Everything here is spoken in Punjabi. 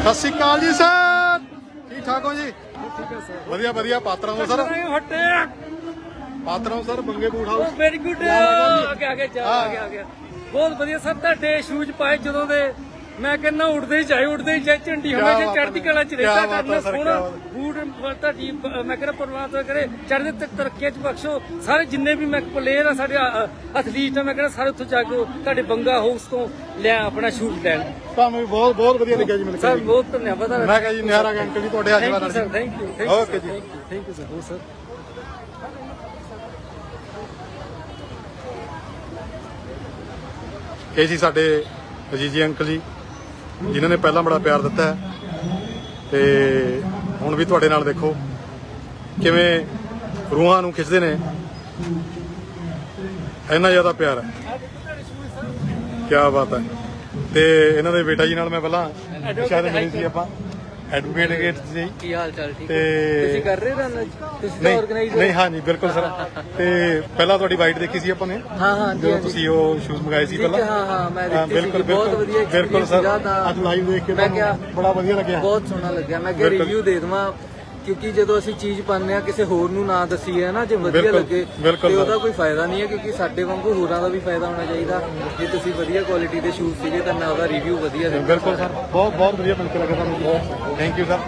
ਸਤਿ ਸ਼੍ਰੀ ਅਕਾਲ ਜੀ ਸਰ। ਠੀਕ ਠਾਕ ਹੋ ਜੀ? ਵਧੀਆ ਵਧੀਆ। ਪਾਤਰਾਂ ਤੋਂ ਸਰ? ਹਟੇ ਪਾਤਰਾਂ ਸਰ ਬੰਗੇ ਬੂਟ ਹਾਊਸ ਵੈਰੀ ਗੁੱਡ। ਆ ਗਿਆ ਜਾ, ਆ ਗਿਆ ਆ ਗਿਆ ਬਹੁਤ ਵਧੀਆ। ਸਰ ਤੁਹਾਡੇ ਸ਼ੂਜ਼ ਪਾਏ ਜਦੋਂ ਦੇ ਮੈਂ ਕਹਿੰਦਾ ਉੱਡਦੇ ਹੀ ਉੱਡਦੇ ਹੀ ਜਾਏ ਝੰਡੀ ਹਮੇਸ਼ਾ ਚੜ੍ਹਦੀ ਹੈ। ਕਲਾ ਚ ਹੈ ਕਰਨਾ ਸੋਹਣਾ ਬੂਟ ਤੁਹਾਡੀ ਮੈਂ ਕਹਿੰਦਾ ਪਰਮਾਤਮਾ ਕਰੇ ਚੜ੍ਹਦੇ ਤੇ ਤਰੱਕੀਆਂ ਚ ਬਖਸ਼ੋ। ਸਾਰੇ ਜਿੰਨੇ ਵੀ ਮੈਂ ਪਲੇਅਰ ਆ ਸਾਡੇ ਐਥਲੀਟ ਆ ਮੈਂ ਕਹਿੰਦਾ ਸਾਰੇ ਉੱਥੋਂ ਜਾ ਕੇ ਤੁਹਾਡੇ ਬੰਗਾ ਹਾਊਸ ਤੋਂ ਲਿਆ ਆਪਣਾ ਸ਼ੂਜ਼ ਲੈਣ। ਤੁਹਾਨੂੰ ਵੀ ਬਹੁਤ ਬਹੁਤ ਵਧੀਆ ਲੱਗਿਆ ਜੀ ਮਿਲ ਸਰ ਬਹੁਤ ਧੰਨਵਾਦ ਮੈਂ ਕਿਹਾ ਜੀ ਨਿਹਾਰਾ ਅੰਕਲ ਜੀ ਤੁਹਾਡੇ ਆਸ਼ੀਰਵਾਦ ਸਰ ਥੈਂਕ ਯੂ ਓਕੇ ਜੀ। ਥੈਂਕ ਯੂ ਸਰ ਸਰ ਇਹ ਜੀ ਸਾਡੇ ਅਜੀਜੀ ਅੰਕਲ ਜੀ। ਜਿਨ੍ਹਾਂ ਨੇ ਪਹਿਲਾਂ ਬੜਾ ਪਿਆਰ ਦਿੱਤਾ ਹੈ। ਤੇ ਹੁਣ ਵੀ ਤੁਹਾਡੇ ਨਾਲ ਦੇਖੋ ਕਿਵੇਂ ਰੂਹਾਂ ਨੂੰ ਖਿੱਚਦੇ ਨੇ। ਇੰਨਾ ਜ਼ਿਆਦਾ ਪਿਆਰ ਹੈ। ਕੀ ਬਾਤ ਹੈ। ਤੇ ਇਹਨਾਂ ਦੇ ਬੇਟਾ ਜੀ ਨਾਲ ਮੈਂ ਪਹਿਲਾਂ ਸ਼ਾਇਦ ਮਿਲੀ ਸੀ ਆਪਾਂ। ਐਡਵੋਕੇਟ ਗੇਟ ਜੀ ਕੀ ਹਾਲ ਚਾਲ ਠੀਕ ਹੈ? ਤੇ ਤੁਸੀਂ ਕਰ ਰਹੇ ਰਨ ਤੁਸੀਂ ਤਾਂ ਨਹੀਂ ਆਰਗੇਨਾਈਜ਼ਰ ਨਹੀਂ ਹਾਂ ਜੀ ਬਿਲਕੁਲ ਸਰ। ਤੇ ਪਹਿਲਾਂ ਤੁਹਾਡੀ ਵਾਈਟ ਦੇਖੀ ਸੀ ਆਪਾਂ ਨੇ? ਹਾਂ ਹਾਂ ਜੀ ਜਦੋਂ ਹਾਂ ਜੀ। ਤੁਸੀਂ ਉਹ ਸ਼ੂਜ਼ ਮੰਗਾਏ ਸੀ ਹੈ, ਪਹਿਲਾਂ? ਹਾਂ ਹਾਂ ਮੈਂ ਹਾਂ, ਦੇਖੀ ਸੀ ਬਹੁਤ ਵਧੀਆ ਬਿਲਕੁਲ experience ਸਰ ਸੀਗਾ ਤਾਂ ਅੱਜ ਲਾਈਵ ਦੇਖ ਕੇ ਮੈਂ ਤੁਹਾਨੂੰ ਕਿਹਾ ਬੜਾ ਵਧੀਆ ਲੱਗਿਆ। ਬਹੁਤ ਸੋਹਣਾ ਲੱਗਿਆ। ਮੈਂ ਕਿਹਾ ਬਿਲਕੁਲ। ਰਿਵਿਊ ਦੇ ਦਵਾਂ। ਕਿਉਂਕਿ ਜਦੋਂ ਅਸੀਂ ਚੀਜ਼ ਪਾਉਂਦੇ ਆ ਕਿਸੇ ਹੋਰ ਨੂੰ ਨਾ ਦਸੀਏ ਨਾ ਜੇ ਵਧੀਆ ਲੱਗੇ ਤੇ। ਉਹਦਾ ਕੋਈ ਫਾਇਦਾ ਨਹੀਂ ਹੈ ਕਿਉਂਕਿ ਸਾਡੇ ਵਾਂਗੂ ਹੋਰਾਂ ਦਾ ਵੀ ਫਾਇਦਾ ਹੋਣਾ ਚਾਹੀਦਾ। ਜੇ ਤੁਸੀਂ ਵਧੀਆ ਕੁਆਲਿਟੀ ਦੇ ਸ਼ੂਜ਼ ਸੀਗੇ ਤਾਂ ਮੈਂ ਉਹਦਾ ਰਿਵਿਊ ਵਧੀਆ ਦੇ ਬਿਲਕੁਲ ਸਰ ਬਹੁਤ ਬਹੁਤ ਵਧੀਆ ਮਿਲ ਕੇ ਲੱਗਾ ਤੁਹਾਨੂੰ। Thank you sir.